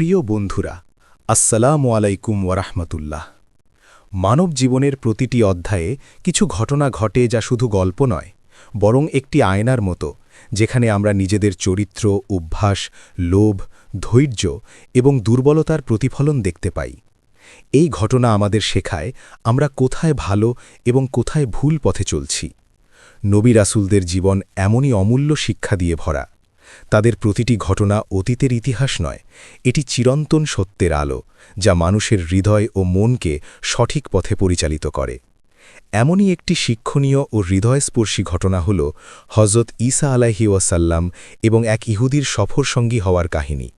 প্রিয় বন্ধুরা, আসসালামু আলাইকুম ওয়ারাহমাতুল্লাহ। মানব জীবনের প্রতিটি অধ্যায়ে কিছু ঘটনা ঘটে যা শুধু গল্প নয়, বরং একটি আয়নার মতো, যেখানে আমরা নিজেদের চরিত্র, অভ্যাস, লোভ, ধৈর্য এবং দুর্বলতার প্রতিফলন দেখতে পাই। এই ঘটনা আমাদের শেখায় আমরা কোথায় ভালো এবং কোথায় ভুল পথে চলছি। নবী রাসুলদের জীবন এমনই অমূল্য শিক্ষা দিয়ে ভরা। তাদের প্রতিটি ঘটনা অতীতের ইতিহাস নয়, এটি চিরন্তন সত্যের আলো, যা মানুষের হৃদয় ও মনকে সঠিক পথে পরিচালিত করে। এমনই একটি শিক্ষণীয় ও হৃদয়স্পর্শী ঘটনা হল হজরত ঈসা আলাহি ওয়াসাল্লাম এবং এক ইহুদির সফরসঙ্গী হওয়ার কাহিনী।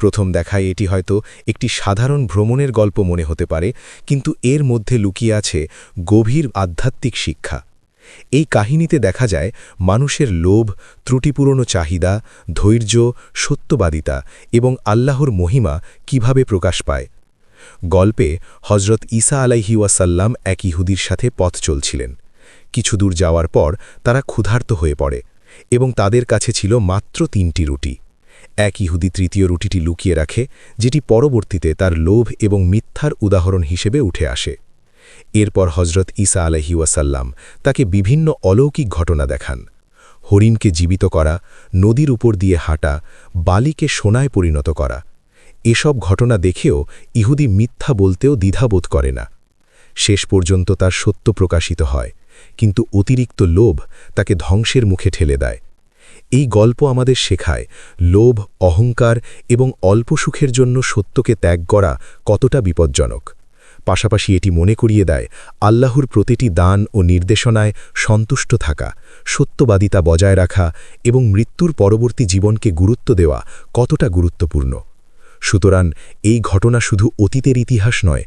প্রথম দেখায় এটি হয়তো একটি সাধারণ ভ্রমণের গল্প মনে হতে পারে, কিন্তু এর মধ্যে লুকিয়ে আছে গভীর আধ্যাত্মিক শিক্ষা। এই কাহিনীতে দেখা যায়, মানুষের লোভ ত্রুটিপূরণ চাহিদা, ধৈর্য, সত্যবাদিতা এবং আল্লাহর মহিমা কীভাবে প্রকাশ পায়। গল্পে হজরত ঈসা আলাইহি ওয়াসাল্লাম এক ইহুদির সাথে পথ চলছিলেন। কিছু দূর যাওয়ার পর তারা ক্ষুধার্ত হয়ে পড়ে এবং তাদের কাছে ছিল মাত্র তিনটি রুটি। এক ইহুদি তৃতীয় রুটিটি লুকিয়ে রাখে, যেটি পরবর্তীতে তার লোভ এবং মিথ্যার উদাহরণ হিসেবে উঠে আসে। এরপর হজরত ঈসা আলহি ওয়াসাল্লাম তাকে বিভিন্ন অলৌকিক ঘটনা দেখান। হরিণকে জীবিত করা, নদীর উপর দিয়ে হাঁটা, বালিকে সোনায় পরিণত করা, এসব ঘটনা দেখেও ইহুদি মিথ্যা বলতেও দ্বিধাবোধ করে না। শেষ পর্যন্ত তার সত্য প্রকাশিত হয়, কিন্তু অতিরিক্ত লোভ তাকে ধ্বংসের মুখে ঠেলে দেয়। এই গল্প আমাদের শেখায় লোভ, অহংকার এবং অল্প সুখের জন্য সত্যকে ত্যাগ করা কতটা বিপজ্জনক। পাশাপাশি এটি মনে করিয়ে দেয়, আল্লাহর প্রতিটি দান ও নির্দেশনায় সন্তুষ্ট থাকা, সত্যবাদিতা বজায় রাখা এবং মৃত্যুর পরবর্তী জীবনকে গুরুত্ব দেওয়া কতটা গুরুত্বপূর্ণ। সুতরাং এই ঘটনা শুধু অতীতের ইতিহাস নয়,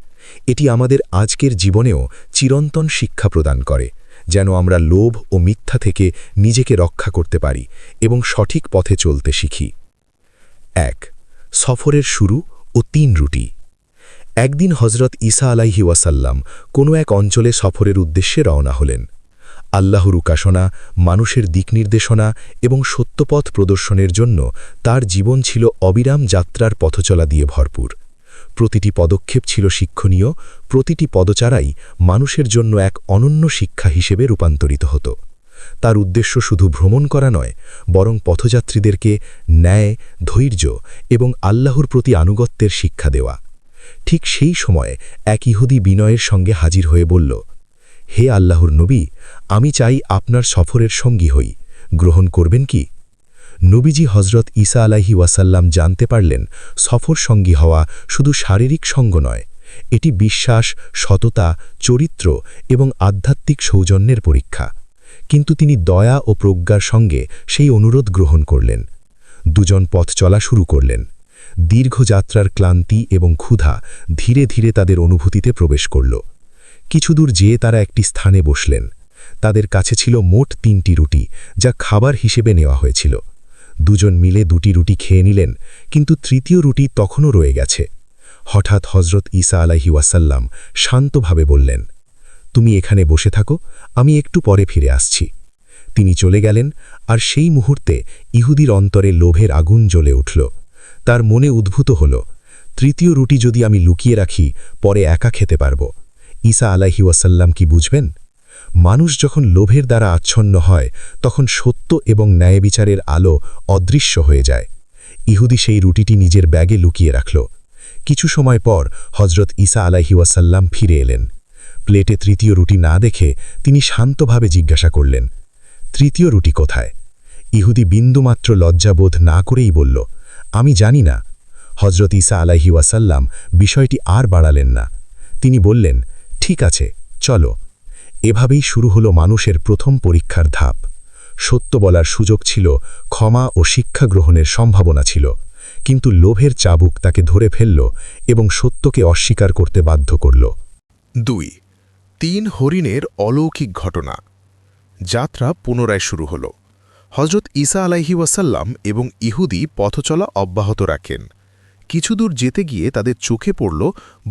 এটি আমাদের আজকের জীবনেও চিরন্তন শিক্ষা প্রদান করে, যেন আমরা লোভ ও মিথ্যা থেকে নিজেকে রক্ষা করতে পারি এবং সঠিক পথে চলতে শিখি। এক, সফরের শুরু ও তিন রুটি। একদিন হজরত ঈসা আলাইহি ওয়াসাল্লাম কোনো এক অঞ্চলে সফরের উদ্দেশ্যে রওনা হলেন। আল্লাহর উকাশনা মানুষের দিকনির্দেশনা এবং সত্যপথ প্রদর্শনের জন্য তার জীবন ছিল অবিরাম যাত্রার পথচলা দিয়ে ভরপুর। প্রতিটি পদক্ষেপ ছিল শিক্ষণীয়, প্রতিটি পদচারাই মানুষের জন্য এক অনন্য শিক্ষা হিসেবে রূপান্তরিত হতো। তার উদ্দেশ্য শুধু ভ্রমণ করা নয়, বরং পথযাত্রীদেরকে ন্যায়, ধৈর্য এবং আল্লাহর প্রতি আনুগত্যের শিক্ষা দেওয়া। ঠিক সেই সময়ে এক ইহুদি বিনয়ের সঙ্গে হাজির হয়ে বলল, হে আল্লাহর নবী, আমি চাই আপনার সফরের সঙ্গী হই। গ্রহণ করবেন কি? নবীজি হজরত ঈসা আলাহি ওয়াসাল্লাম জানতে পারলেন, সফর সঙ্গী হওয়া শুধু শারীরিক সঙ্গ নয়, এটি বিশ্বাস, সততা, চরিত্র এবং আধ্যাত্মিক সৌজন্যের পরীক্ষা। কিন্তু তিনি দয়া ও প্রজ্ঞার সঙ্গে সেই অনুরোধ গ্রহণ করলেন। দুজন পথ চলা শুরু করলেন। দীর্ঘ যাত্রার ক্লান্তি এবং ক্ষুধা ধীরে ধীরে তাদের অনুভূতিতে প্রবেশ করল। কিছুদূর যেয়ে তারা একটি স্থানে বসলেন। তাদের কাছে ছিল মোট তিনটি রুটি, যা খাবার হিসেবে নেওয়া হয়েছিল। দুজন মিলে দুটি রুটি খেয়ে নিলেন, কিন্তু তৃতীয় রুটি তখনও রয়ে গেছে। হঠাৎ হজরত ঈসা আলাহি ওয়াসাল্লাম শান্তভাবে বললেন, তুমি এখানে বসে থাকো, আমি একটু পরে ফিরে আসছি। তিনি চলে গেলেন, আর সেই মুহূর্তে ইহুদির অন্তরে লোভের আগুন জ্বলে উঠল। তার মনে উদ্ভূত হল, তৃতীয় রুটি যদি আমি লুকিয়ে রাখি, পরে একা খেতে পারব। ঈসা আলাহি ওয়াসাল্লাম কি বুঝবেন? মানুষ যখন লোভের দ্বারা আচ্ছন্ন হয়, তখন সত্য এবং ন্যায় বিচারের আলো অদৃশ্য হয়ে যায়। ইহুদি সেই রুটিটি নিজের ব্যাগে লুকিয়ে রাখল। কিছু সময় পর হজরত ঈসা আলাহি ওয়াসাল্লাম ফিরে এলেন। প্লেটে তৃতীয় রুটি না দেখে তিনি শান্তভাবে জিজ্ঞাসা করলেন, তৃতীয় রুটি কোথায়? ইহুদি বিন্দুমাত্র লজ্জাবোধ না করেই বলল আমি জানি না। হজরত ঈসা আলাহি ওয়াসাল্লাম বিষয়টি আর বাড়ালেন না। তিনি বললেন, ঠিক আছে, চলো। এভাবেই শুরু হলো মানুষের প্রথম পরীক্ষার ধাপ। সত্য বলার সুযোগ ছিল, ক্ষমা ও শিক্ষা গ্রহণের সম্ভাবনা ছিল। কিন্তু লোভের চাবুক তাকে ধরে ফেলল এবং সত্যকে অস্বীকার করতে বাধ্য করল। দুই, তিন হরিণের অলৌকিক ঘটনা। যাত্রা পুনরায় শুরু হল। হজরত ঈসা আলাইহি ওয়াসাল্লাম এবং ইহুদি পথচলা অব্যাহত রাখেন। কিছুদূর যেতে গিয়ে তাদের চোখে পড়ল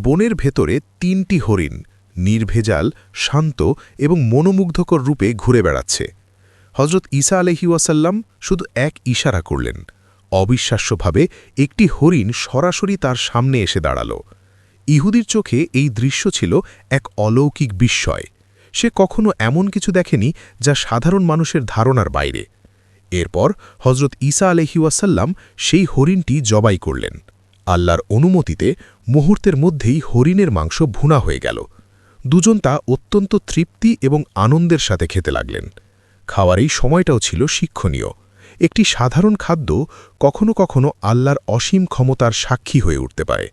বনের ভেতরে তিনটি হরিণ, নির্ভেজাল, শান্ত এবং মনোমুগ্ধকর রূপে ঘুরে বেড়াচ্ছে। হজরত ঈসা আলহি ওয়াসাল্লাম শুধু এক ইশারা করলেন, অবিশ্বাস্যভাবে একটি হরিণ সরাসরি তার সামনে এসে দাঁড়াল। ইহুদির চোখে এই দৃশ্য ছিল এক অলৌকিক বিস্ময়। সে কখনো এমন কিছু দেখেনি যা সাধারণ মানুষের ধারণার বাইরে। এরপর হজরত ঈসা আলহিউসাল্লাম সেই হরিণটি জবাই করলেন। আল্লাহর অনুমতিতে মুহূর্তের মধ্যেই হরিণের মাংস ভুনা হয়ে গেল। দুজন তা অত্যন্ত তৃপ্তি এবং আনন্দের সাথে খেতে লাগলেন। খাওয়ার এই সময়টাও ছিল শিক্ষণীয়। একটি সাধারণ খাদ্য কখনো কখনো আল্লাহর অসীম ক্ষমতার সাক্ষী হয়ে উঠতে পারে।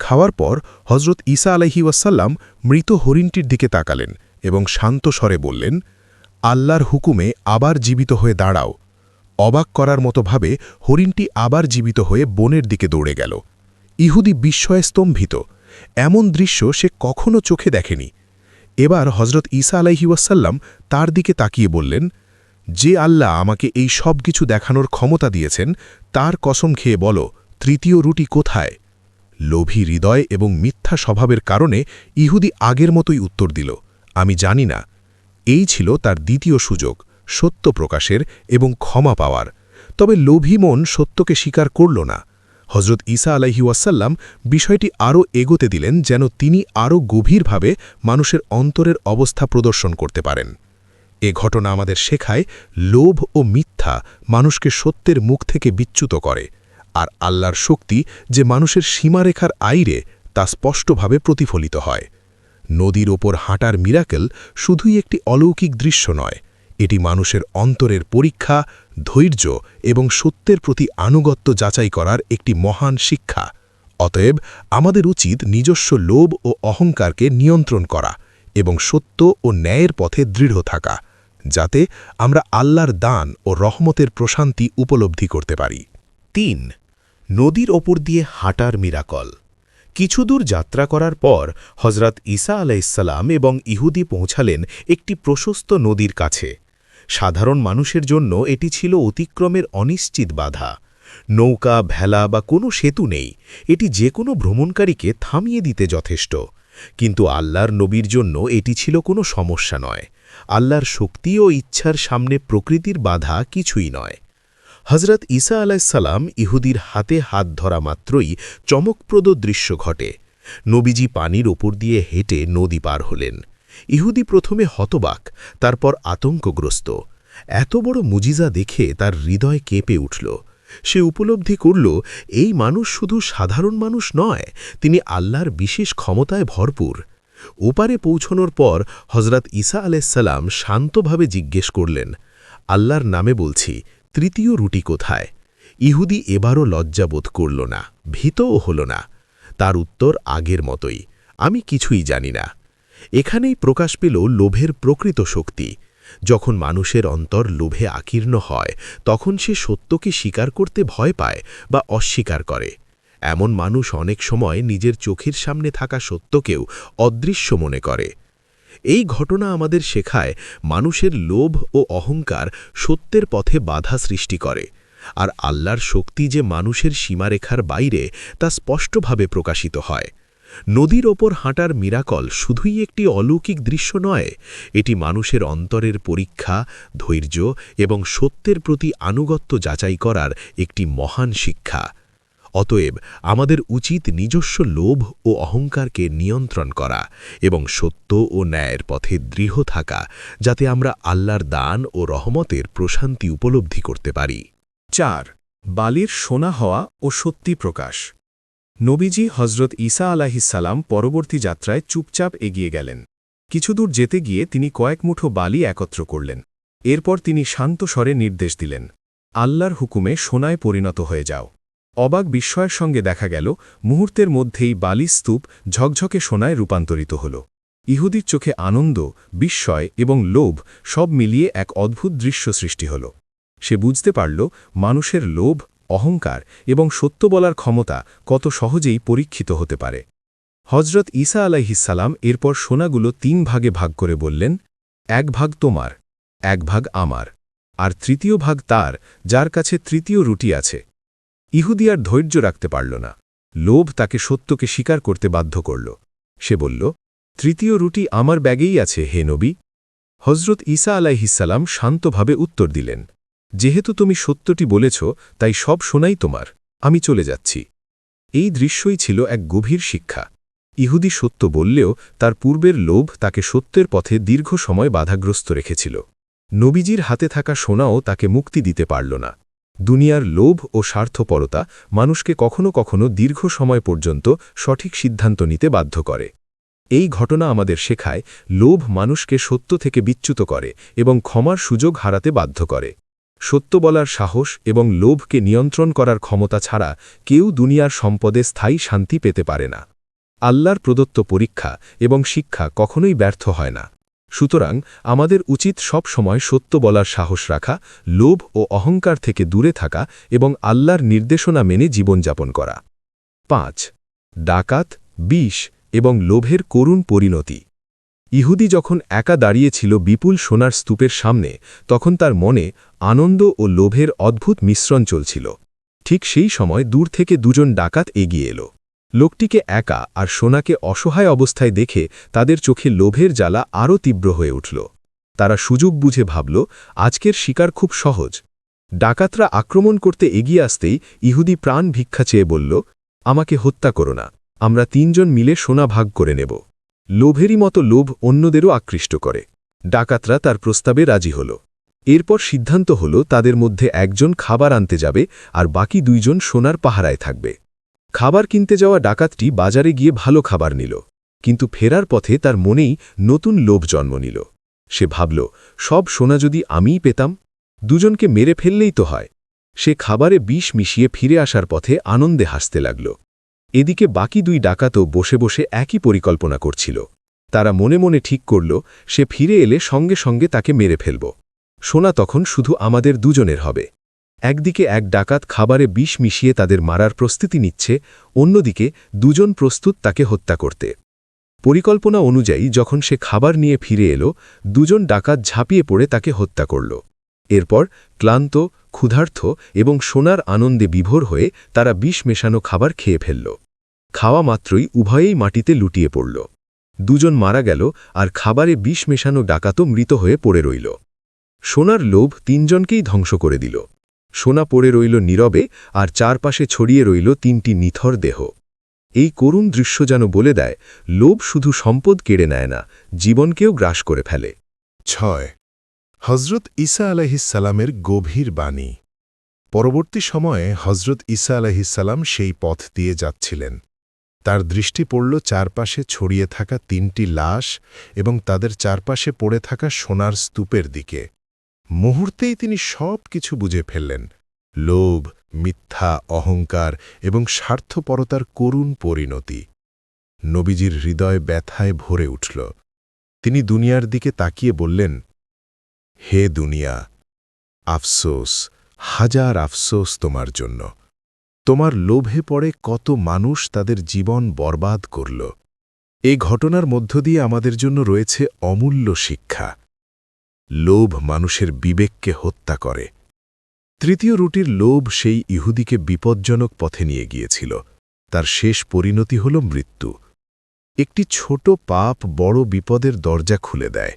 খাওয়ার পর হজরত ঈসা আলহি ওয়াসাল্লাম মৃত হরিণটির দিকে তাকালেন এবং শান্ত স্বরে বললেন আল্লাহর হুকুমে আবার জীবিত হয়ে দাঁড়াও। অবাক করার মতোভাবে হরিণটি আবার জীবিত হয়ে বনের দিকে দৌড়ে গেল। ইহুদি বিস্ময়ে স্তম্ভিত। এমন দৃশ্য সে কখনো চোখে দেখেনি। এবার হজরত ঈসা আলাইহিওয়াসাল্লাম তার দিকে তাকিয়ে বললেন, যে আল্লাহ আমাকে এই সব কিছু দেখানোর ক্ষমতা দিয়েছেন, তার কসম খেয়ে বলো, তৃতীয় রুটি কোথায়? লোভী হৃদয় এবং মিথ্যা স্বভাবের কারণে ইহুদি আগের মতোই উত্তর দিল, আমি জানি না এই ছিল তার দ্বিতীয় সুযোগ, সত্য প্রকাশের এবং ক্ষমা পাওয়ার। তবে লোভী মন সত্যকে স্বীকার করল না। হজরত ঈসা আলাহি ওয়াসাল্লাম বিষয়টি আরও এগোতে দিলেন যেন তিনি আরও গভীরভাবে মানুষের অন্তরের অবস্থা প্রদর্শন করতে পারেন। এ ঘটনা আমাদের শেখায় লোভ ও মিথ্যা মানুষকে সত্যের মুখ থেকে বিচ্যুত করে, আর আল্লাহর শক্তি যে মানুষের সীমারেখার আইরে তা স্পষ্টভাবে প্রতিফলিত হয়। নদীর ওপর হাঁটার মিরাকেল শুধুই একটি অলৌকিক দৃশ্য নয়, এটি মানুষের অন্তরের পরীক্ষা, ধৈর্য এবং সত্যের প্রতি আনুগত্য যাচাই করার একটি মহান শিক্ষা। অতএব আমাদের উচিত নিজস্ব লোভ ও অহংকারকে নিয়ন্ত্রণ করা এবং সত্য ও ন্যায়ের পথে দৃঢ় থাকা, যাতে আমরা আল্লাহর দান ও রহমতের প্রশান্তি উপলব্ধি করতে পারি। তিন, নদীর ওপর দিয়ে হাঁটার মিরাকল। কিছুদূর যাত্রা করার পর হজরত ঈসা আলাইসাল্লাম এবং ইহুদি পৌঁছালেন একটি প্রশস্ত নদীর কাছে। সাধারণ মানুষের জন্য এটি ছিল অতিক্রমের অনিশ্চিত বাধা। নৌকা, ভেলা বা কোনো সেতু নেই। এটি যে কোনো ভ্রমণকারীকে থামিয়ে দিতে যথেষ্ট। কিন্তু আল্লাহর নবীর জন্য এটি ছিল কোনো সমস্যা নয়। আল্লাহর শক্তি ও ইচ্ছার সামনে প্রকৃতির বাধা কিছুই নয়। হজরত ঈসা আলাইসাল্লাম ইহুদির হাতে হাত ধরা মাত্রই চমকপ্রদ দৃশ্য ঘটে। নবীজি পানির ওপর দিয়ে হেঁটে নদী পার হলেন। ইহুদি প্রথমে হতবাক, তারপর আতঙ্কগ্রস্ত। এত বড় মুজিজা দেখে তার হৃদয় কেঁপে উঠল। সে উপলব্ধি করল, এই মানুষ শুধু সাধারণ মানুষ নয়, তিনি আল্লাহর বিশেষ ক্ষমতায় ভরপুর। ওপারে পৌঁছনোর পর হজরত ঈসা আলাইসাল্লাম শান্তভাবে জিজ্ঞেস করলেন, আল্লাহর নামে বলছি তৃতীয় রুটি কোথায়? ইহুদি এবারও লজ্জাবোধ করল না, ভীতও হল না। তার উত্তর আগের মতোই, আমি কিছুই জানি না। এখানেই প্রকাশ পেল লোভের প্রকৃত শক্তি। যখন মানুষের অন্তর লোভে আকীর্ণ হয়, তখন সে সত্যকে স্বীকার করতে ভয় পায় বা অস্বীকার করে। এমন মানুষ অনেক সময় নিজের চোখের সামনে থাকা সত্যকেও অদৃশ্য মনে করে। এই ঘটনা আমাদের শেখায় মানুষের লোভ ও অহংকার সত্যের পথে বাধা সৃষ্টি করে, আর আল্লাহর শক্তি যে মানুষের সীমারেখার বাইরে তা স্পষ্টভাবে প্রকাশিত হয়। নদীর ওপর হাঁটার মিরাকল শুধুই একটি অলৌকিক দৃশ্য নয়, এটি মানুষের অন্তরের পরীক্ষা, ধৈর্য এবং সত্যের প্রতি আনুগত্য যাচাই করার একটি মহান শিক্ষা। অতএব আমাদের উচিত নিজস্ব লোভ ও অহংকারকে নিয়ন্ত্রণ করা এবং সত্য ও ন্যায়ের পথে দৃঢ় থাকা, যাতে আমরা আল্লাহর দান ও রহমতের প্রশান্তি উপলব্ধি করতে পারি। চার, বালির সোনা হওয়া ও সত্যি প্রকাশ। নবীজি হজরত ঈসা আলাহিসাল্লাম পরবর্তী যাত্রায় চুপচাপ এগিয়ে গেলেন। কিছুদূর যেতে গিয়ে তিনি কয়েক মুঠো বালি একত্র করলেন। এরপর তিনি শান্ত স্বরে নির্দেশ দিলেন, আল্লাহর হুকুমে সোনায় পরিণত হয়ে যাও। অবাক বিস্ময়ের সঙ্গে দেখা গেল, মুহূর্তের মধ্যেই বালি স্তূপ ঝকঝকে সোনায় রূপান্তরিত হল। ইহুদির চোখে আনন্দ, বিস্ময় এবং লোভ সব মিলিয়ে এক অদ্ভুত দৃশ্য সৃষ্টি হল। সে বুঝতে পারল, মানুষের লোভ, অহংকার এবং সত্য বলার ক্ষমতা কত সহজেই পরীক্ষিত হতে পারে। হজরত ঈসা আলাইহিসাল্লাম এরপর সোনাগুলো তিন ভাগে ভাগ করে বললেন, এক ভাগ তোমার, এক ভাগ আমার, আর তৃতীয় ভাগ তার, যার কাছে তৃতীয় রুটি আছে। ইহুদি আর ধৈর্য রাখতে পারল না। লোভ তাকে সত্যকে স্বীকার করতে বাধ্য করল। সে বলল, তৃতীয় রুটি আমার ব্যাগেই আছে, হে নবী। হজরত ঈসা আলাইহিসাল্লাম শান্তভাবে উত্তর দিলেন, যেহেতু তুমি সত্যটি বলেছ, তাই সব শোনাই তোমার। আমি চলে যাচ্ছি। এই দৃশ্যই ছিল এক গভীর শিক্ষা। ইহুদি সত্য বললেও তার পূর্বের লোভ তাকে সত্যের পথে দীর্ঘ সময় বাধাগ্রস্ত রেখেছিল। নবীজির হাতে থাকা সোনাও তাকে মুক্তি দিতে পারল না। দুনিয়ার লোভ ও স্বার্থপরতা মানুষকে কখনো কখনো দীর্ঘ সময় পর্যন্ত সঠিক সিদ্ধান্ত নিতে বাধ্য করে। এই ঘটনা আমাদের শেখায়, লোভ মানুষকে সত্য থেকে বিচ্যুত করে এবং ক্ষমার সুযোগ হারাতে বাধ্য করে। সত্য বলার সাহস এবং লোভকে নিয়ন্ত্রণ করার ক্ষমতা ছাড়া কেউ দুনিয়ার সম্পদে স্থায়ী শান্তি পেতে পারে না। আল্লাহর প্রদত্ত পরীক্ষা এবং শিক্ষা কখনোই ব্যর্থ হয় না। সুতরাং আমাদের উচিত সব সময় সত্য বলার সাহস রাখা, লোভ ও অহংকার থেকে দূরে থাকা এবং আল্লাহর নির্দেশনা মেনে জীবনযাপন করা। পাঁচ, ডাকাত, বিষ এবং লোভের করুণ পরিণতি। ইহুদি যখন একা দাঁড়িয়েছিল বিপুল সোনার স্তূপের সামনে, তখন তার মনে আনন্দ ও লোভের অদ্ভুত মিশ্রণ চলছিল। ঠিক সেই সময় দূর থেকে দুজন ডাকাত এগিয়ে এলো। লোকটিকে একা আর সোনাকে অসহায় অবস্থায় দেখে তাদের চোখে লোভের জ্বালা আরও তীব্র হয়ে উঠল। তারা সুযোগ বুঝে ভাবল, আজকের শিকার খুব সহজ। ডাকাতরা আক্রমণ করতে এগিয়ে আসতেই ইহুদি প্রাণ ভিক্ষা চেয়ে বলল, আমাকে হত্যা করো না, আমরা তিনজন মিলে সোনা ভাগ করে নেব। লোভেরই মতো লোভ অন্যদেরও আকৃষ্ট করে ডাকাতরা তার প্রস্তাবে রাজি হল। এরপর সিদ্ধান্ত হল, তাদের মধ্যে একজন খাবার আনতে যাবে আর বাকি দুইজন সোনার পাহারায় থাকবে। খাবার কিনতে যাওয়া ডাকাতটি বাজারে গিয়ে ভালো খাবার নিল, কিন্তু ফেরার পথে তার মনেই নতুন লোভ জন্ম নিল। সে ভাবল, সব সোনা যদি আমিই পেতাম, দুজনকে মেরে ফেললেই তো হয়। সে খাবারে বিষ মিশিয়ে ফিরে আসার পথে আনন্দে হাসতে লাগল। এদিকে বাকি দুই ডাকাতও বসে বসে একই পরিকল্পনা করছিল। তারা মনে মনে ঠিক করল, সে ফিরে এলে সঙ্গে সঙ্গে তাকে মেরে ফেলব। সোনা তখন শুধু আমাদের দুজনের হবে। একদিকে এক ডাকাত খাবারে বিষ মিশিয়ে তাদের মারার প্রস্তুতি নিচ্ছে, অন্যদিকে দুজন প্রস্তুত তাকে হত্যা করতে। পরিকল্পনা অনুযায়ী যখন সে খাবার নিয়ে ফিরে এলো, দুজন ডাকাত ঝাঁপিয়ে পড়ে তাকে হত্যা করল। এরপর ক্লান্ত, ক্ষুধার্থ এবং সোনার আনন্দে বিভোর হয়ে তারা বিষ মেশানো খাবার খেয়ে ফেলল। খাওয়া মাত্রই উভয়েই মাটিতে লুটিয়ে পড়ল। দুজন মারা গেল আর খাবারে বিষ মেশানো ডাকাতও মৃত হয়ে পড়ে রইল। সোনার লোভ তিনজনকেই ধ্বংস করে দিল। সোনা পড়ে রইল নীরবে আর চারপাশে ছড়িয়ে রইল তিনটি নিথর দেহ। এই করুণ দৃশ্য যেন বলে দেয়, লোভ শুধু সম্পদ কেড়ে নেয় না, জীবনকেও গ্রাস করে ফেলে। ছয়। হজরত ঈসা আলাহিসাল্লামের গভীর বাণী। পরবর্তী সময়ে হজরত ঈসা আলাহিসাল্লাম সেই পথ দিয়ে যাচ্ছিলেন। তার দৃষ্টি পড়ল চারপাশে ছড়িয়ে থাকা তিনটি লাশ এবং তাদের চারপাশে পড়ে থাকা সোনার স্তূপের দিকে। মুহূর্তেই তিনি সব কিছু বুঝে ফেললেন। লোভ, মিথ্যা, অহংকার এবং স্বার্থপরতার করুণ পরিণতি। নবীজির হৃদয় ব্যথায় ভরে উঠল। তিনি দুনিয়ার দিকে তাকিয়ে বললেন, হে দুনিয়া, আফসোস, হাজার আফসোস তোমার জন্য। তোমার লোভে পড়ে কত মানুষ তাদের জীবন বরবাদ করল। এ ঘটনার মধ্য দিয়ে আমাদের জন্য রয়েছে অমূল্য শিক্ষা। লোভ মানুষের বিবেককে হত্যা করে। তৃতীয় রুটির লোভ সেই ইহুদিকে বিপজ্জনক পথে নিয়ে গিয়েছিল। তার শেষ পরিণতি হল মৃত্যু। একটি ছোট পাপ বড় বিপদের দরজা খুলে দেয়।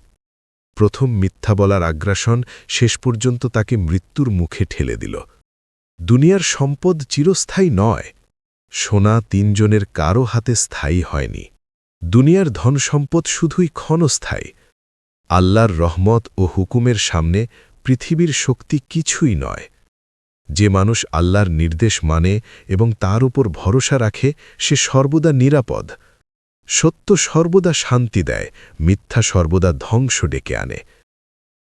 প্রথম মিথ্যা বলার আগ্রাসন শেষ পর্যন্ত তাকে মৃত্যুর মুখে ঠেলে দিল। দুনিয়ার সম্পদ চিরস্থায়ী নয়। সোনা তিনজনের কারও হাতে স্থায়ী হয়নি। দুনিয়ার ধন সম্পদ শুধুই ক্ষণস্থায়ী। আল্লাহর রহমত ও হুকুমের সামনে পৃথিবীর শক্তি কিছুই নয়। যে মানুষ আল্লাহর নির্দেশ মানে এবং তার উপর ভরসা রাখে, সে সর্বদা নিরাপদ। সত্য সর্বদা শান্তি দেয়, মিথ্যা সর্বদা ধ্বংস ডেকে আনে।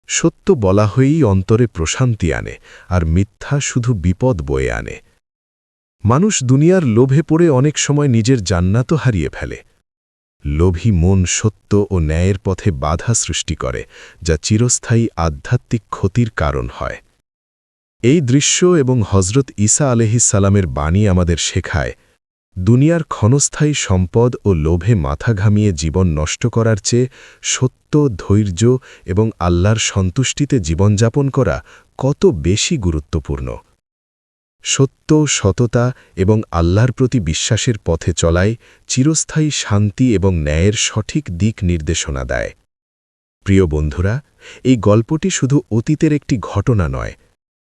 সত্য বলা হয়েই অন্তরে প্রশান্তি আনে, আর মিথ্যা শুধু বিপদ বয়ে আনে। মানুষ দুনিয়ার লোভে পড়ে অনেক সময় নিজের জান্নাতও হারিয়ে ফেলে। লোভী মন সত্য ও ন্যায়ের পথে বাধা সৃষ্টি করে, যা চিরস্থায়ী আধ্যাত্মিক ক্ষতির কারণ হয়। এই দৃশ্য এবং হজরত ঈসা আলহিসাল্লামের বাণী আমাদের শেখায়, দুনিয়ার ক্ষণস্থায়ী সম্পদ ও লোভে মাথা ঘামিয়ে জীবন নষ্ট করার চেয়ে সত্য, ধৈর্য এবং আল্লাহর সন্তুষ্টিতে জীবনযাপন করা কত বেশি গুরুত্বপূর্ণ। সত্য, সততা এবং আল্লাহর প্রতি বিশ্বাসের পথে চলায় চিরস্থায়ী শান্তি এবং ন্যায়ের সঠিক দিক নির্দেশনা দেয়। প্রিয় বন্ধুরা, এই গল্পটি শুধু অতীতের একটি ঘটনা নয়,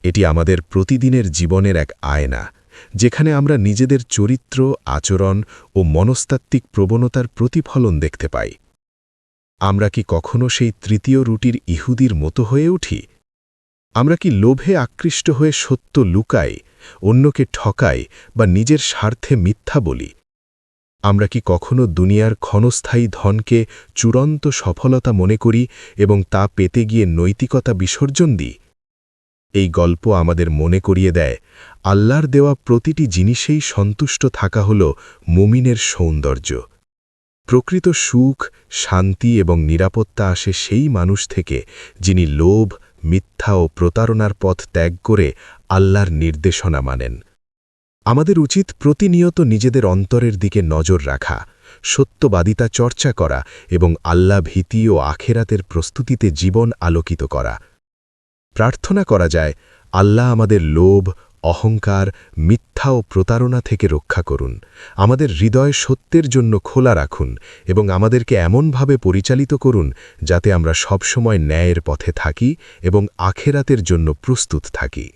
এটি আমাদের প্রতিদিনের জীবনের এক আয়না, যেখানে আমরা নিজেদের চরিত্র, আচরণ ও মনস্তাত্ত্বিক প্রবণতার প্রতিফলন দেখতে পাই। আমরা কি কখনো সেই তৃতীয় রুটির ইহুদির মতো হয়ে উঠি? আমরা কি লোভে আকৃষ্ট হয়ে সত্য লুকাই, অন্যকে ঠকাই বা নিজের স্বার্থে মিথ্যা বলি? আমরা কি কখনো দুনিয়ার ক্ষণস্থায়ী ধনকে চূড়ান্ত সফলতা মনে করি এবং তা পেতে গিয়ে নৈতিকতা বিসর্জন দিই? এই গল্প আমাদের মনে করিয়ে দেয়, আল্লাহর দেওয়া প্রতিটি জিনিসেই সন্তুষ্ট থাকা হল মুমিনের সৌন্দর্য। প্রকৃত সুখ, শান্তি এবং নিরাপত্তা আসে সেই মানুষ থেকে যিনি লোভ মিথ্যা ও প্রতারণার পথ ত্যাগ করে আল্লাহর নির্দেশনা মানেন। আমাদের উচিত প্রতিনিয়ত নিজেদের অন্তরের দিকে নজর রাখা, সত্যবাদিতা চর্চা করা এবং আল্লাহ ভীতি ও আখেরাতের প্রস্তুতিতে জীবন আলোকিত করা। প্রার্থনা করা যায়, আল্লাহ আমাদের লোভ অহংকার, মিথ্যা ও প্রতারণা থেকে রক্ষা করুন। আমাদের হৃদয় সত্যের জন্য খোলা রাখুন এবং আমাদেরকে এমনভাবে পরিচালিত করুন যাতে আমরা সবসময় ন্যায়ের পথে থাকি এবং আখেরাতের জন্য প্রস্তুত থাকি।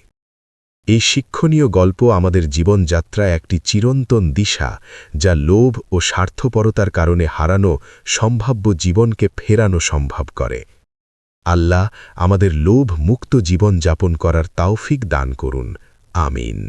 এই শিক্ষণীয় গল্প আমাদের জীবনযাত্রায় একটি চিরন্তন দিশা যা লোভ ও স্বার্থপরতার কারণে হারানো সম্ভাব্য জীবনকে ফেরানো সম্ভব করে। আল্লাহ আমাদের লোভ মুক্ত জীবন যাপন করার তাওফিক দান করুন। আমিন